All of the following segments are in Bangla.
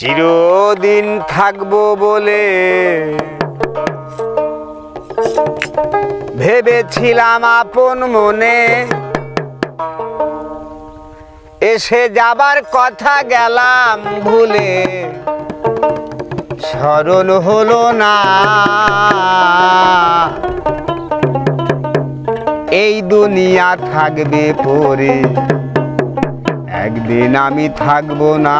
চিরদিন থাকব বলে ভেবেছিলাম আপন মনে। এসে যাবার কথা গেলাম ভুলে। স্মরণ হলো না। এই দুনিয়া থাকবে পরে। একদিন আমি থাকব না।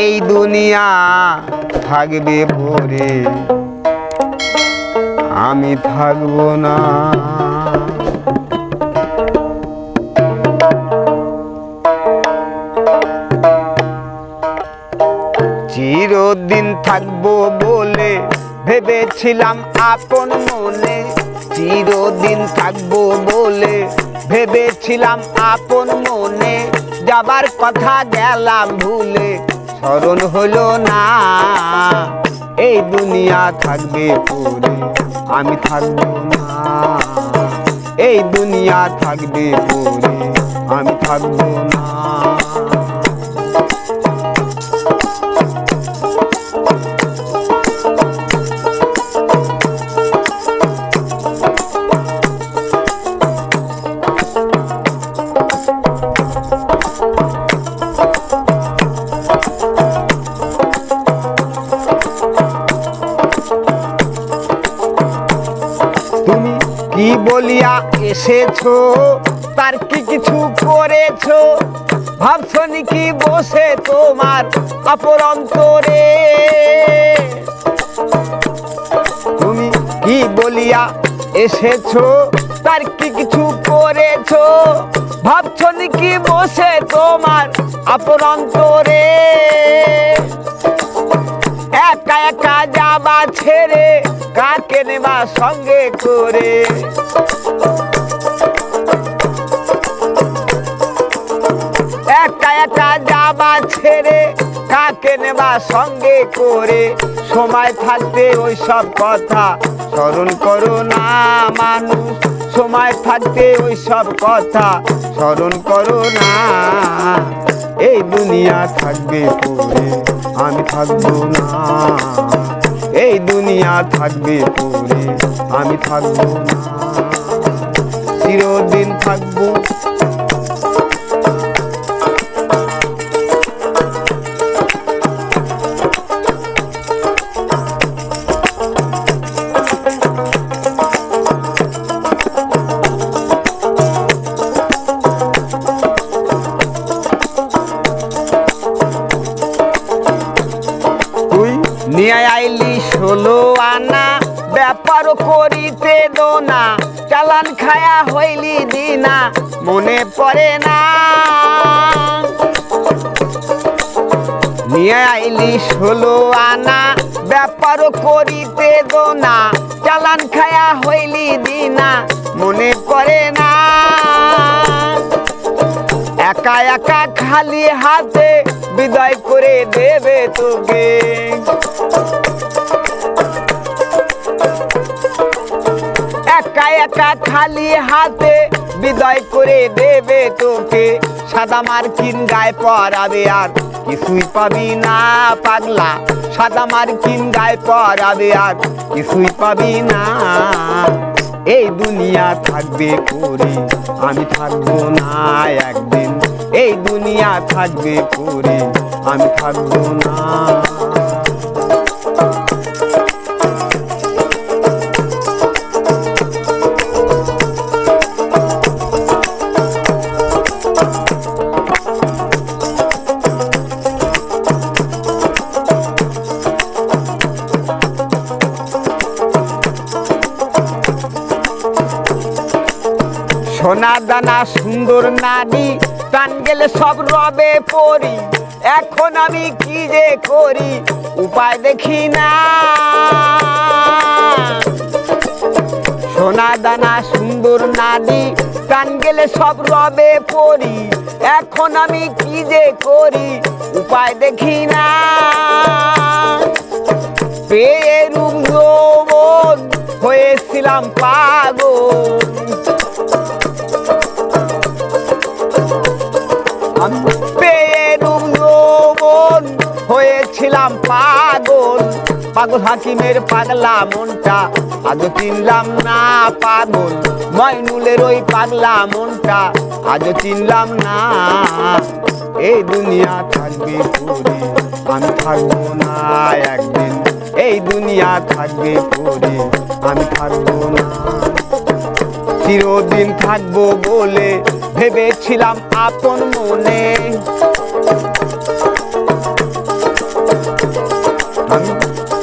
এই দুনিয়া থাকবে পরে আমি থাকব না। চিরদিন থাকব বলে ভেবেছিলাম আপন মনে। চিরদিন থাকব বলে ভেবেছিলাম আপন মনে যাবার কথা গেলাম ভুলে। স্মরণ হলো না, এই দুনিয়া থাকবে পরে, আমি থাকব না। এই দুনিয়া থাকবে পরে, আমি থাকব না। বলিয়া এসেছ? তার কি কিছু করেছ? ভাবছ নাকি বসে তোমার অপরন্তরে তুমি কি বলিয়া এসেছ? তার কি কিছু করেছ? ভাবছ নাকি বসে তোমার অপরন্তরে একা একা যাবা ছেড়ে কাকে নেবা সঙ্গে করে। একা একা যাবা ছেড়ে কাকে নেবা সঙ্গে করে। সময় থাকতে ওই সব কথা স্মরণ করো না মানুষ। সময় থাকতে ওই সব কথা স্মরণ করো না। এই দুনিয়া থাকবে পরে আমি থাকব না। এই দুনিয়া থাকবে পরে। আমি থাকব না। চিরদিন থাকব নিয়ে আইলি ষোলো আনা, ব্যাপার করিতে দো না চালান খায়া হইলি দিনা, মনে পড়ে না। নিয়ে আইলি ষোলো আনা, ব্যাপার করিতে দো না চালান খায়া হইলি দিনা, মনে পড়ে না। একা একা খালি হাতে বিদায় করে দেবে তোকে। একা একা খালি হাতে বিদায় করে দেবে তোকে। সাদা মার্কিন গায়ে পরাবে আর কিছুই পাবি না পাগলা। সাদা মার্কিন গায়ে পরাবে আর কিছুই পাবি না। এই দুনিয়া থাকবে করে আমি থাকব না একদিন। এই দুনিয়া থাকবে করে আমি থাকব না। সোনা দানা সুন্দর নারী প্রাণ গেলে সব রবে পড়ি এখন আমি কি যে করি, উপায় দেখি না। সোনা দানা, সুন্দর নারী প্রাণ গেলে সব রবে পড়ি এখন আমি কি যে করি, উপায় দেখি না। পেয়ে রূপ হয়েছিলাম পাগল। এরূপ নবন, হয়েছিলাম পাগল। পাগল হাকিমের পাগলা মনটা আজও চিনলাম না পাগল। মাইনুলের ওই পাগলা মনটা আজও চিনলাম না। এই দুনিয়া থাকবে পুরে, আমি থাকব না একদিন। এই দুনিয়া থাকবে পুরে, আমি থাকব না। চিরদিন থাকব বলে ভেবেছিলাম আপন মনে। আমি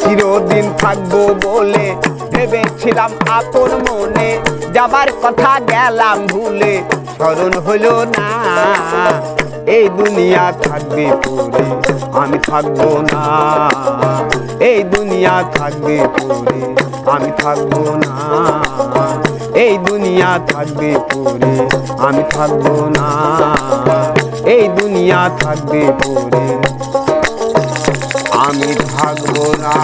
চিরদিন থাকব বলে ভেবেছিলাম আপন মনে। যাবার কথা গেলাম ভুলে, স্মরণ হলো না। এই দুনিয়া থাকবে পরে। আমি থাকব না। এই দুনিয়া থাকবে পরে আমি থাকব না। এই দুনিয়া থাকবে পরে আমি থাকব না। এই দুনিয়া থাকবে পরে আমি থাকব না।